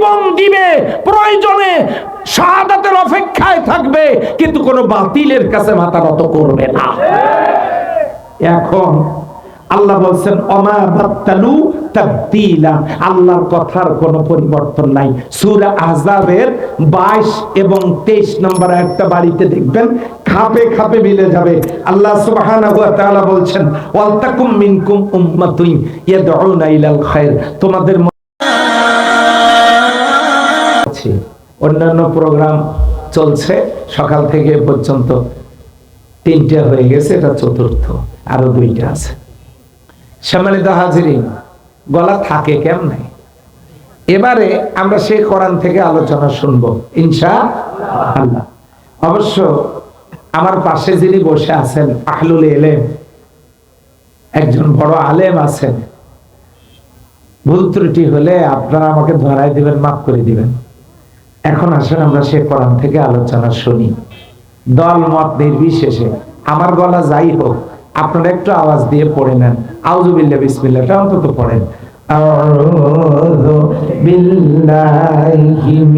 জীবন দিবে, প্রয়োজনে শাহাদাতের অপেক্ষায় থাকবে, কিন্তু কোনো বাতিলের কাছে মাথা নত করবে না। এখন আল্লাহ বলছেন, অমা বাত্তালু তাবদীলা আল্লাহর কথার কোনো পরিবর্তন নাই। সূরা আহজাবের 22 এবং 23 নম্বর একটা বাড়িতে দেখবেন, খাপে খাপে মিলে যাবে। আল্লাহ সুবহানাহু ওয়া তাআলা বলছেন ওয়ালতাকুম মিনকুম উম্মাতুন ইয়াদউনা ইলাল খায়র। তোমাদের আছে অন্যান্য প্রোগ্রাম চলছে, সকাল থেকে পর্যন্ত তিনটা হয়ে গেছে, এটা চতুর্থ, আরও দুইটা আছে। সম্মানিত হাজিরিন, গলা থাকে কেমনে? এবারে আমরা সেই কোরআন থেকে আলোচনা শুনব ইনশা আল্লাহ অবশ্য আমার পাশে যিনি বসে আছেন, আহলুল এলেম একজন বড় আলেম আছেন। ভুল ত্রুটি হলে আপনারা আমাকে ধরাই দিবেন, মাফ করে দিবেন। এখন আসেন আমরা সে কোরআন থেকে আলোচনা শুনি। দল মত নির্বিশেষে। আমার গলা যাই হোক, আপনারা একটু আওয়াজ দিয়ে পড়ে নেন। আউজুবিল্লা বিসমিল্লাটা অন্তত পড়েন। রাহিম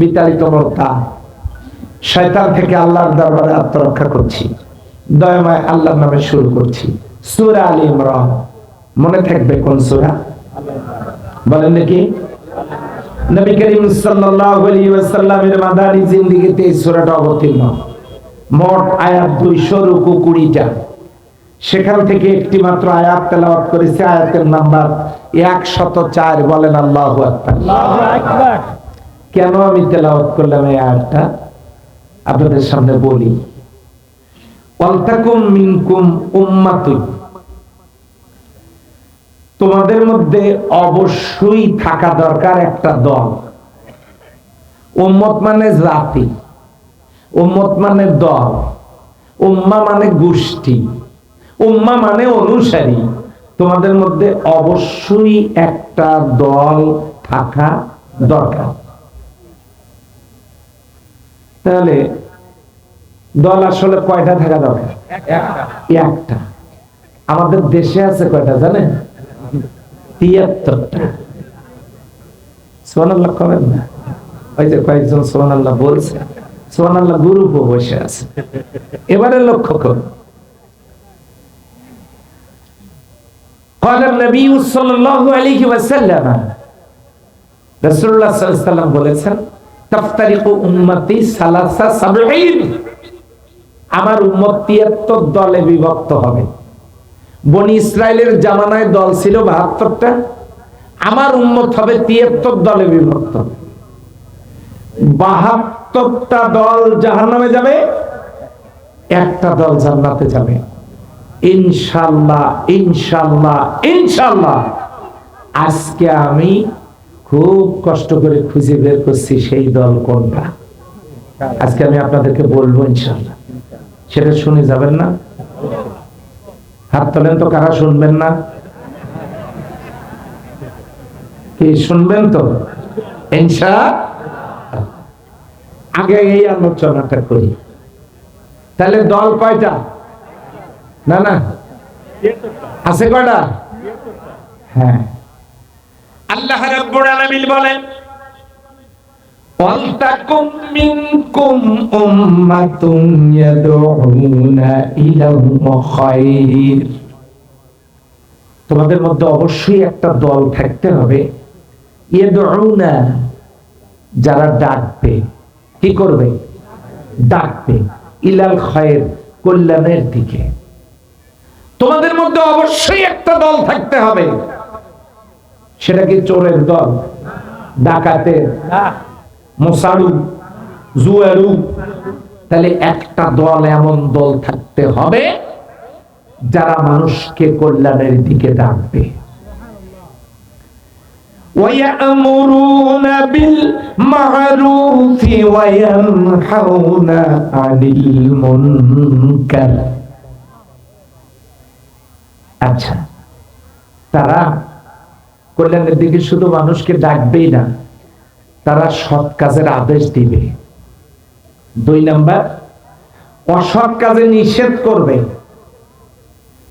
বিতাড়িত শয়তান থেকে আল্লাহর দরবারে আত্মরক্ষা করছি। আল্লাহর নামে শুরু করছি। সূরা আলী ইমরান। মনে থাকবে কোন সূরা? বলেন নাকি নবী করিম সাল্লাল্লাহু আলাইহি ওয়াসাল্লামের মাদানী এই সূরাটা অবতীর্ণ। মোট আয়াত 200 রুকু 20টা সেখান থেকে একটি মাত্র আয়াত তেলাওয়াত করেছে আয়াতের নাম্বার 104 বলেন আল্লাহু কেন আমি তেলাওয়াত করলাম এই আয়াতটা? আপনাদের সামনে বলি। ওয়ালতাকুম মিনকুম উম্মাতুন। তোমাদের মধ্যে অবশ্যই থাকা দরকার একটা দল। উম্মত মানে জাতি উম্মত মানে দল উম্মা মানে গোষ্ঠী। উম্মা মানে অনুসারী। তোমাদের মধ্যে অবশ্যই একটা দল থাকা দরকার। তাহলে দল আসলে কয়টা থাকা দরকার? একটা। আমাদের দেশে আছে কয়টা জানেন? তিয়াত্তরটা। সোহানাল্লাহ করেন না। ওই যে কয়েকজন সোহানাল্লাহ বলছে সোহানাল্লাহ গ্রুপও বসে আছে। এবারে লক্ষ্য করুন। قال النبي صلى الله عليه وسلم رسول الله صلى الله عليه وسلم বলেছেন তাফতারিকু উম্মতি সালাসা সাবঈন আমার উম্মত 73 দলে বিভক্ত হবে বনি ইসরায়েলের জামানায় দল ছিল 72টা আমার উম্মত হবে 73 দলে বিভক্ত 72টা দল জাহান্নামে যাবে একটা দল জান্নাতে যাবে ইনশাল্লাহ ইনশাল্লাহ ইনশাল্লাহ। আজকে আমি খুব কষ্ট করে খুঁজে বের করছি সেই দল কোনটা। আজকে আমি আপনাদেরকে বলব ইনশাল্লাহ। সেটা শুনে যাবেন না। হাত তোলেন তো, কারা শুনবেন না? কি শুনবেন তো? ইনশা আগে এই আলোচনাটা করি। তাহলে দল কয়টা? না না। আছে হ্যাঁ। আল্লাহ রাব্বুল আলামিন বলেন তোমাদের মধ্যে অবশ্যই একটা দল থাকতে হবে, ইয়াদউনা, যারা ডাকবে। কি করবে? ডাকবে। ইলাল খায়র কল্যাণের দিকে। তোমাদের মধ্যে অবশ্যই একটা দল থাকতে হবে সেটা কি চোরের দল ডাকাতের মশারু জুয়ারু তাহলে একটা দল এমন দল থাকতে হবে যারা মানুষকে কল্যাণের দিকে ডাকবে ويأمرون بالمعروف وينحون عن المنكر আচ্ছা। তারা কল্যাণের দিকে শুধু মানুষকে ডাকবেই না, তারা সৎ কাজের আদেশ দিবে। দুই নাম্বার, অসৎ কাজে নিষেধ করবে।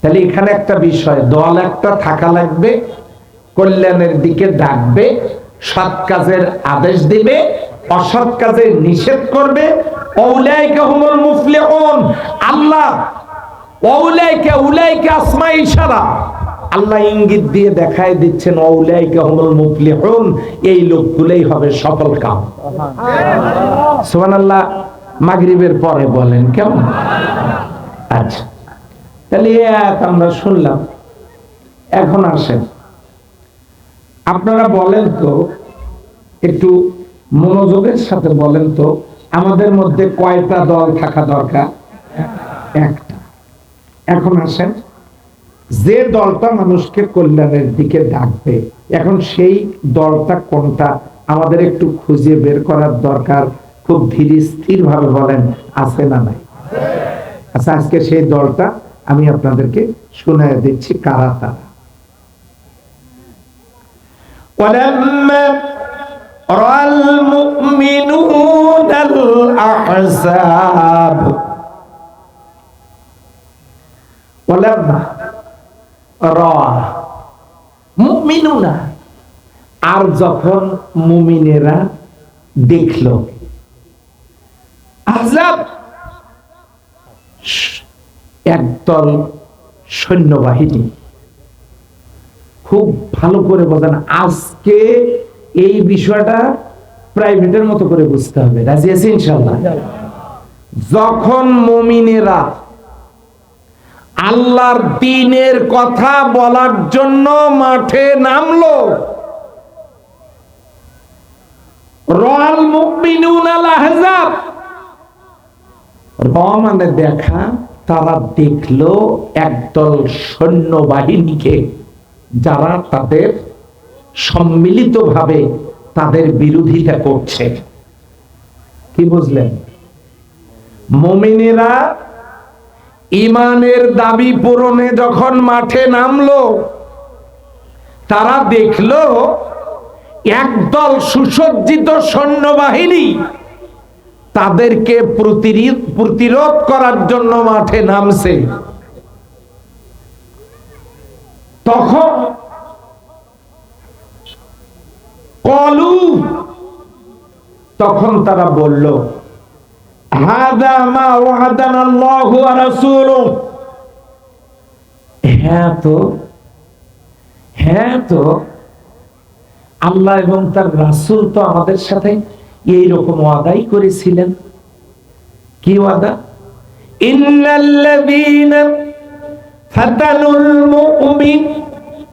তাহলে এখানে একটা বিষয়, দল একটা থাকা লাগবে, কল্যাণের দিকে ডাকবে, সৎ কাজের আদেশ দিবে, অসৎ কাজে নিষেধ করবে। আল্লাহ অউলাইকা উলাইকা আসমা ইশারা আল্লাহ ইঙ্গিত দিয়ে দেখায় দিচ্ছেন অউলাইকা হুমুল মুফলিহুন, এই লোকগুলোই হবে সফল কাম। সুবহানাল্লাহ, মাগরিবের পরে বলেন, কেমন? আচ্ছা তাহলে এই আমরা শুনলাম। এখন আসেন। আপনারা বলেন তো, একটু মনোযোগের সাথে বলেন তো, আমাদের মধ্যে কয়টা দল থাকা দরকার? একটা। এখন আসেন যে দলটা মানুষকে কল্যাণের দিকে ডাকবে এখন সেই দলটা কোনটা আমাদের একটু খুঁজে বের করার দরকার খুব ধীর স্থির ভাবে বলেন আছে না নাই আচ্ছা আজকে সেই দলটা আমি আপনাদেরকে শোনায় দিচ্ছি কারা তারা ولما رأى المؤمنون الأحزاب ওয়ালাম্মা র মুমিনুনা আর যখন মুমিনেরা দেখল আহজাব একদল সৈন্যবাহিনী খুব ভালো করে বোঝান আজকে এই বিষয়টা প্রাইভেটের মতো করে বুঝতে হবে। রাজি আছে ইনশাল্লাহ যখন মমিনেরা আল্লাহর দিনের কথা বলার জন্য মাঠে নামলো। রয়াল দেখা, তারা দেখল একদল সৈন্যবাহিনীকে, যারা তাদের সম্মিলিতভাবে তাদের বিরোধিতা করছে। কি বুঝলেন? মমিনেরা ইমানের দাবি পূরণে যখন মাঠে নামলো, তারা দেখল একদল সুসজ্জিত সৈন্যবাহিনী তাদেরকে প্রতিরোধ করার জন্য মাঠে নামছে। তখন কলু তখন তারা বলল হ্যাঁ তো হ্যাঁ তো, আল্লাহ এবং তার রাসূল তো আমাদের সাথে এই রকম ওয়াদাই করেছিলেন। কি ওয়াদা? ইন্নাল্লাযীনা ফাতানুল মুমিনিনা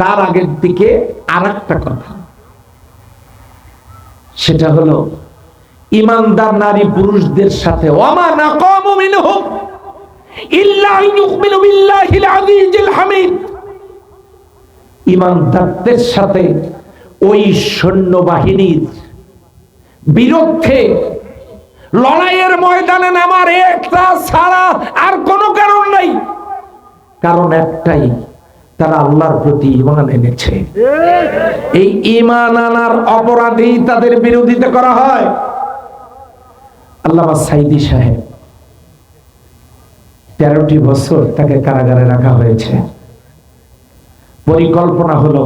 তার আগের দিকে আরেকটা কথা। সেটা হলো, ইমানদার নারী পুরুষদের সাথে ইমানদারদের সাথে ওই সৈন্যবাহিনীর বিরুদ্ধে লড়াইয়ের ময়দানে নামার একটা ছাড়া আর কোনো কারণ নাই। কারণ একটাই তারা আল্লাহর প্রতি ইমান এনেছে এই ইমান আনার অপরাধেই তাদের বিরোধিতা করা হয় আল্লামা সাইদি সাহেব তেরোটি বছর তাকে কারাগারে রাখা হয়েছে পরিকল্পনা হলো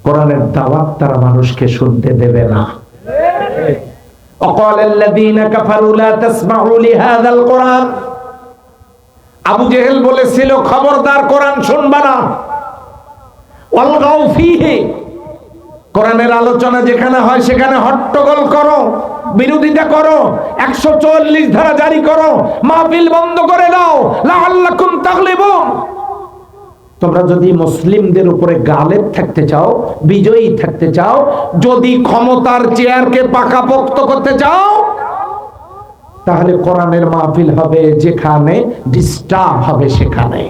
কোরআনের দাওয়াত তারা মানুষকে শুনতে দেবে না وقال الذين كفروا لا تسمعوا لهذا القرآن আবু জেহেল বলেছিল, খবরদার কোরআন শুনবা না। অলগাও ফিহে, কোরআনের আলোচনা যেখানে হয় সেখানে হট্টগোল করো, বিরোধিতা করো, একশো চল্লিশ ধারা জারি করো, মাহফিল বন্ধ করে দাও, লাআল্লাকুম তাগলিবুন। তোমরা যদি মুসলিমদের উপরে গালেব থাকতে চাও, বিজয়ী থাকতে চাও, যদি ক্ষমতার চেয়ারকে পাকাপোক্ত করতে চাও তাহলে কোরআনের মাহফিল হবে যেখানে ডিস্টার্ব হবে সেখানে।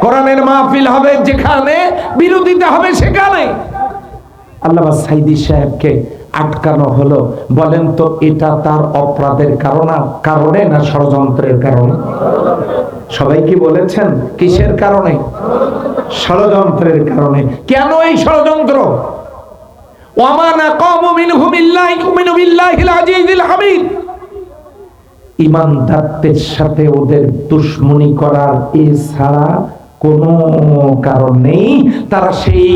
কোরআনের মাহফিল হবে যেখানে, বিরোধিতা হবে সেখানে। আল্লাহ সাইদি সাহেবকে আটকানো হলো। বলেন তো, এটা তার অপরাধের কারণ, কারণে না ষড়যন্ত্রের কারণে? সবাই কি বলেছেন? কিসের কারণে? ষড়যন্ত্রের কারণে। কেন এই ষড়যন্ত্র? ওয়ামানা কওমু মিনহুম ইল্লা ইউমিনু বিল্লাহিল আজিজিল হামিদ ইমানদারদের সাথে ওদের দুশ্মনী করার এছাড়া কোনো কারণ নেই। তারা সেই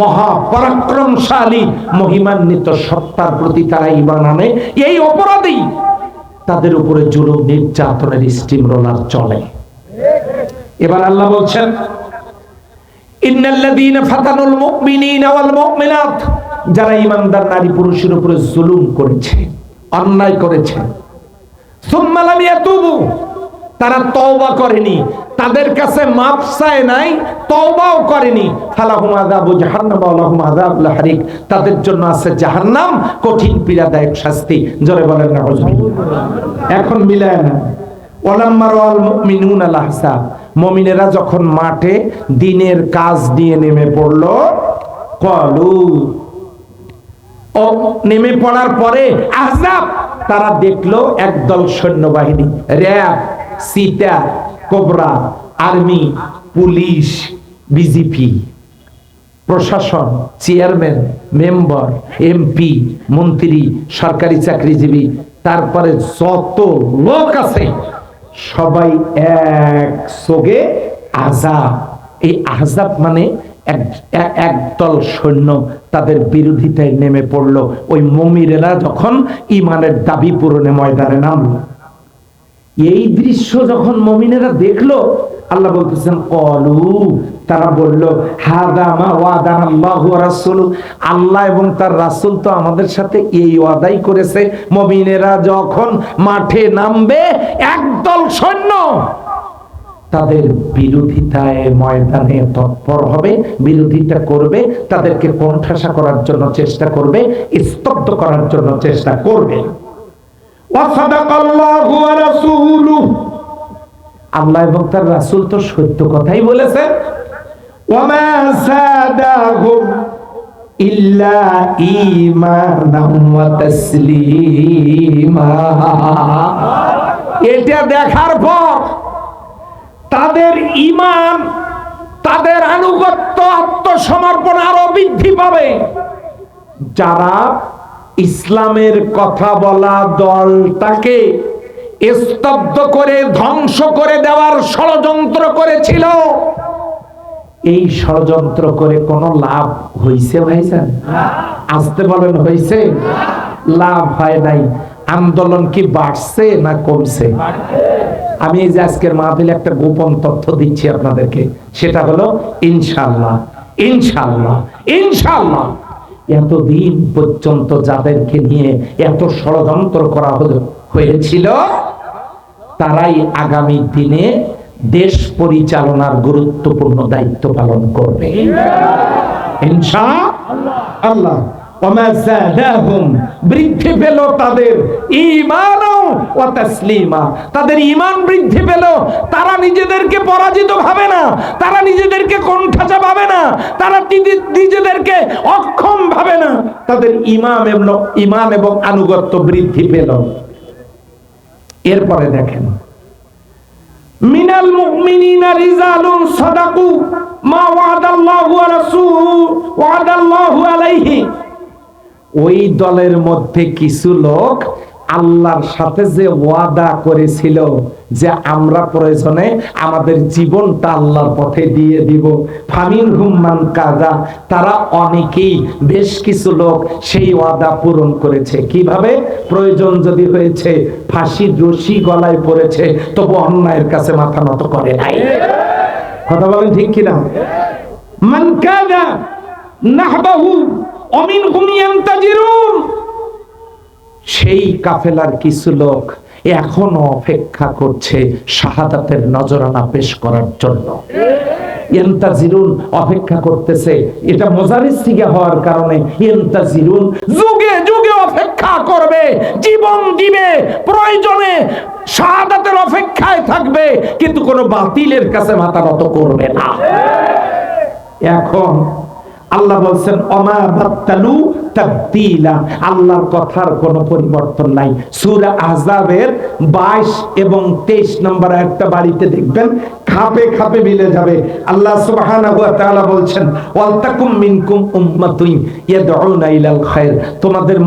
মহাপরাক্রমশালী, মহিমান্বিত সত্তার প্রতি তারা ইমান আনে। এই তাদের উপরে নির্যাতনের স্টিম রোলার চলে। এবার আল্লাহ বলছেন যারা ইমানদার নারী পুরুষের উপরে জুলুম করেছে, অন্যায় করেছে তারা তওবা করেনি। তাদের কাছে মাপ চায় নাই, তওবাও করেনি। আযাবু জাহান্নাম ওয়া লাহুম আযাবুল হারিক। তাদের জন্য আছে জাহান্নাম, কঠিন পীড়াদায়ক শাস্তি। জোরে বলেন না এখন মিলায় না মুমিনেরা যখন মাঠে দিনের কাজ নিয়ে নেমে পড়ল, কলু নেমে পড়ার পরে আহজাব তারা দেখল একদল সৈন্যবাহিনী। র্যাব সিটা কোবরা, আর্মি, পুলিশ, বিজেপি, প্রশাসন, চেয়ারম্যান, মেম্বার, এমপি, মন্ত্রী, সরকারি চাকরিজীবী, তারপরে যত লোক আছে, সবাই এক সোগে আজাব। এই আহজাব মানে এক- এক- একদল সৈন্য তাদের বিরোধিতায় নেমে পড়ল। ওই মমিরেরা যখন ইমানের দাবি পূরণে ময়দানে নামলো, এই দৃশ্য যখন মমিনেরা দেখল, আল্লাহ বলতেছেন, কলু তারা বলল হাদামা ওয়াদান আল্লাহ রাসূল আল্লাহ এবং তার রাসূল তো আমাদের সাথে এই ওয়াদাই করেছে। মমিনেরা যখন মাঠে নামবে, একদল সৈন্য তাদের বিরোধিতায় ময়দানে তৎপর হবে, বিরোধিতা করবে, তাদেরকে কণ্ঠাসা করার জন্য চেষ্টা করবে, স্তব্ধ করার জন্য চেষ্টা করবে। আল্লাহ এবং তার রাসুল তো সত্য কথাই বলেছেন। এটা দেখার পর তাদের ইমান তাদের আনুগত্য, আত্মসমর্পণ আরও বৃদ্ধি পাবে। যারা ইসলামের কথা বলা দলটাকে স্তব্ধ করে, ধ্বংস করে দেওয়ার ষড়যন্ত্র করেছিল, এই ষড়যন্ত্র করে কোনো লাভ হইছে ভাইজান? আসতে বলেন, হইছে? লাভ হয় নাই। আন্দোলন কি বাড়ছে না কমছে? আমি এই যে আজকের মাহফিলে একটা গোপন তথ্য দিচ্ছি আপনাদেরকে। সেটা হলো ইনশাল্লাহ ইনশাল্লাহ ইনশাল্লাহ এতদিন পর্যন্ত যাদেরকে নিয়ে এত ষড়যন্ত্র করা হলো, হয়েছিল, তারাই আগামী দিনে দেশ পরিচালনার গুরুত্বপূর্ণ দায়িত্ব পালন করবে। ইনশা আল্লাহ। বৃদ্ধি পেল তাদের ঈমান ও তাসলিমা, তাদের বৃদ্ধি পেল, তারা নিজেদেরকে পরাজিত ভাবে না, তারা নিজেদেরকে ভাবে না, তারা নিজেদেরকে অক্ষম ভাবে না। তাদের ইমাম এবং ইমান এবং আনুগত্য বৃদ্ধি পেল। এরপরে দেখেন, মিনাল মুমিনিনা রিজালুন সাদাকু মা ওয়াদাল্লাহু ওয়া ওয়াদাল্লাহু আলাইহি। ওই দলের মধ্যে কিছু লোক আল্লাহর সাথে যে ওয়াদা করেছিল যে আমরা প্রয়োজনে আমাদের জীবনটা আল্লাহর পথে দিয়ে দিব। ফামিন হুম্মান কাজা তারা অনেকেই বেশ কিছু লোক সেই ওয়াদা পূরণ করেছে। কীভাবে? প্রয়োজন যদি হয়েছে, ফাঁসির রশি গলায় পড়েছে, তবু অন্যায়ের কাছে মাথা নত করে নাই। কথা বলেন ঠিক কিনা? মান কাদা নাহবাহু, অমিনহুম ইয়ান্তাজিরুন। সেই কাফেলার কিছু লোক এখনও অপেক্ষা করছে শাহাদাতের নজরানা পেশ করার জন্য। ইন্তাজিরুন অপেক্ষা করতেছে। এটা মোজারিস থেকে হওয়ার কারণে ইন্তাজিরুন যুগে যুগে অপেক্ষা করবে, জীবন দিবে, প্রয়োজনে শাহাদাতের অপেক্ষায় থাকবে, কিন্তু কোনো বাতিলের কাছে মাথা নত করবে না। এখন আল্লাহ বলছেন, অমা বাত্তালু তাবদিলা। আল্লাহর কথার কোনো পরিবর্তন নাই। সূরা আহজাবের 22 এবং 23 নম্বর একটা বাড়িতে দেখবেন, খাপে খাপে মিলে যাবে। আল্লাহ সুবহানাহু ওয়া তাআলা বলছেন ওয়ালতাকুম মিনকুম উম্মাতুন ইয়াদউনা ইলাল খায়র। তোমাদের